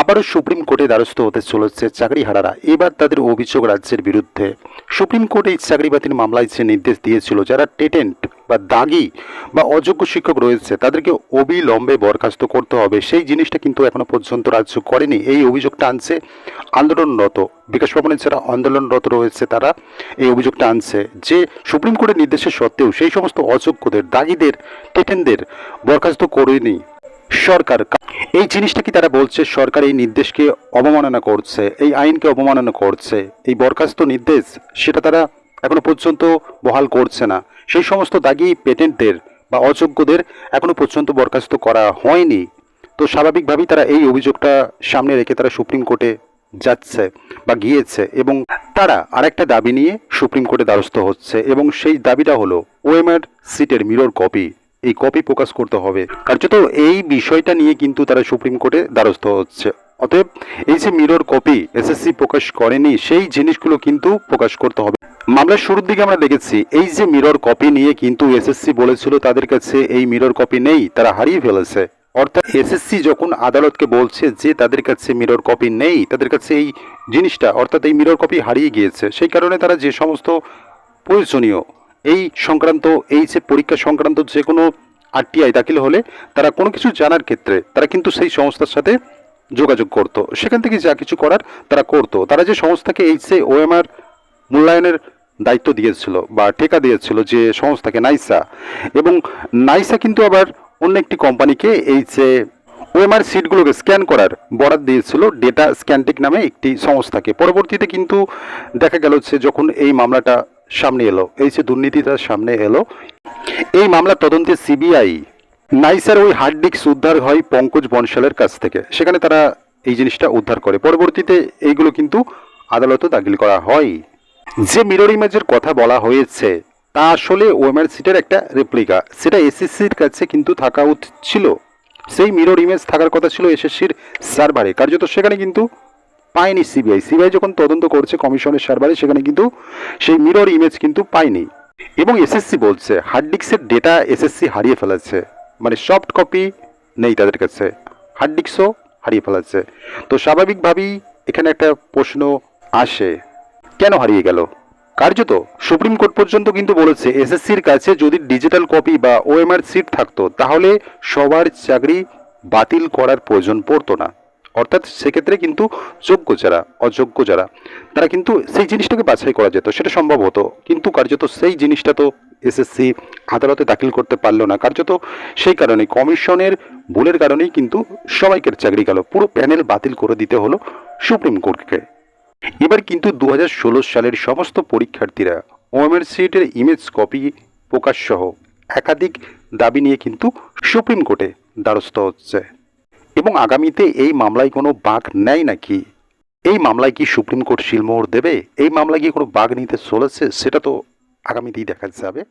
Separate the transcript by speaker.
Speaker 1: আবারও সুপ্রিম কোর্টে দ্বারস্থ হতে চলেছে চাকরিহারারা। এবার তাদের অভিযোগ রাজ্যের বিরুদ্ধে। সুপ্রিম কোর্টে চাকরি বাতিল মামলায় যে নির্দেশ দিয়েছিল, যারা টেটেন্ট বা দাগি বা অযোগ্য শিক্ষক রয়েছে, তাদেরকে অবিলম্বে বরখাস্ত করতে হবে। সেই জিনিসটা কিন্তু এখনও পর্যন্ত রাজ্য করেনি। এই অভিযোগটা আনছে আন্দোলনরত, বিকাশ ভবনের যারা আন্দোলনরত রয়েছে তারা এই অভিযোগটা আনছে যে সুপ্রিম কোর্টের নির্দেশের সত্ত্বেও সেই সমস্ত অযোগ্যদের, দাগিদের টেটেনদের বরখাস্ত করেনি। সরকার এই জিনিসটা কি তারা বলছে? সরকার এই নির্দেশকে অবমাননা করছে, এই আইনকে অবমাননা করছে, এই বরখাস্ত নির্দেশ, সেটা তারা এখনও পর্যন্ত বহাল করছে না। সেই সমস্ত দাগি পেটেন্টদের বা অযোগ্যদের এখনও পর্যন্ত বরখাস্ত করা হয়নি। তো স্বাভাবিকভাবেই তারা এই অভিযোগটা সামনে রেখে তারা সুপ্রিম কোর্টে যাচ্ছে বা গিয়েছে এবং তারা আরেকটা দাবি নিয়ে সুপ্রিম কোর্টে দ্বারস্থ হচ্ছে এবং সেই দাবিটা হলো ওএমআর সিটের মিরর কপি। এই কপি প্রকাশ করতে হবে। কার্যত এই বিষয়টা নিয়ে কিন্তু তারা সুপ্রিম কোর্টে দ্বারস্থ হচ্ছে। অতএব এই যে মিরর কপি এসএসসি প্রকাশ করেনি, সেই জিনিসগুলো কিন্তু প্রকাশ করতে হবে। মামলার শুরুর দিকে আমরা দেখেছি, এই যে মিরর কপি নিয়ে কিন্তু এসএসসি বলেছিল তাদের কাছে এই মিরর কপি নেই, তারা হারিয়ে ফেলেছে। অর্থাৎ এসএসসি যখন আদালতকে বলছে যে তাদের কাছে মিরর কপি নেই, তাদের কাছে এই জিনিসটা, অর্থাৎ এই মিরর কপি হারিয়ে গিয়েছে, সেই কারণে তারা যে সমস্ত প্রয়োজনীয় এই সংক্রান্ত, এই যে পরীক্ষা সংক্রান্ত যে কোনো আরটিআই দাখিল হলে তারা কোনো কিছু জানার ক্ষেত্রে তারা কিন্তু সেই সংস্থার সাথে যোগাযোগ করতো। সেখান থেকে যা কিছু করার তারা করতো। তারা যে সংস্থাকে এই যে ওএমআর মূল্যায়নের দায়িত্ব দিয়েছিল বা টেকা দিয়েছিল যে সংস্থাকে নাইসা এবং নাইসা কিন্তু আবার অন্য একটি কোম্পানিকে এই যে ওএমআর সিটগুলোকে স্ক্যান করার বরাদ দিয়েছিল ডেটা স্ক্যানটেক নামে একটি সংস্থাকে। পরবর্তীতে কিন্তু দেখা গেল যে যখন এই মামলাটা সামনে এলো। এই যে দুর্নীতিটা সামনে এলো। এই মামলার তদন্তে সিবিআই নাইসার ওই হার্ড ডিস্ক উদ্ধার হয় পঙ্কজ বনশালের কাছ থেকে। সেখানে তারা এই জিনিসটা উদ্ধার করে। পরবর্তীতে এইগুলো কিন্তু আদালতে দাখিল করা হয়। যে মিরর ইমেজের কথা বলা হয়েছে, তা আসলে ওএমআর সিটের একটা রেপ্লিকা সেটা এসএসসির কাছে কিন্তু থাকা উচিত ছিল। সেই মিরর ইমেজ থাকার কথা ছিল এসএসসির সার্ভারে। কার্যত সেখানে কিন্তু পায়নি সিবিআই সিবিআই যখন তদন্ত করছে কমিশনের সার্ভারে, সেখানে কিন্তু সেই মিরর ইমেজ কিন্তু পায়নি। এবং এসএসসি বলছে হার্ড ডিস্কের ডেটা এসএসসি হারিয়ে ফেলেছে। মানে সফট কপি নেই তাদের কাছে। হার্ড ডিস্কও হারিয়ে ফেলেছে। তো স্বাভাবিকভাবেই এখানে একটা প্রশ্ন আসে, কেন হারিয়ে গেল? কার্যত সুপ্রিম কোর্ট পর্যন্ত কিন্তু বলেছে এসএসসির কাছে যদি ডিজিটাল কপি বা ওএমআর সিট থাকতো, তাহলে সবার চাকরি বাতিল করার প্রয়োজন পড়তো না। অর্থাৎ সেক্ষেত্রে কিন্তু যোগ্য যারা, অযোগ্য যারা, তারা কিন্তু সেই জিনিসটাকে বাছাই করা যেত, সেটা সম্ভব হতো। কিন্তু কার্যত সেই জিনিসটা তো এসএসসি আদালতে দাখিল করতে পারল না। কার্যত সেই কারণে কমিশনের ভুলের কারণেই কিন্তু সবাইকে চাকরি গেল, পুরো প্যানেল বাতিল করে দিতে হলো সুপ্রিম কোর্টকে। এবার কিন্তু দু হাজার ষোলো সালের সমস্ত পরীক্ষার্থীরা ওএমআর সিটের ইমেজ কপি প্রকাশ সহ একাধিক দাবি নিয়ে কিন্তু সুপ্রিম কোর্টে দ্বারস্থ হচ্ছে। এবং আগামীতে এই মামলায় কোনো বাঘ নেয় নাকি? এই মামলায় কি সুপ্রিম কোর্ট শিলমোহর দেবে? এই মামলায় কি কোনো বাঘ নিতে চলেছে? সেটা তো আগামীতেই দেখা যাবে।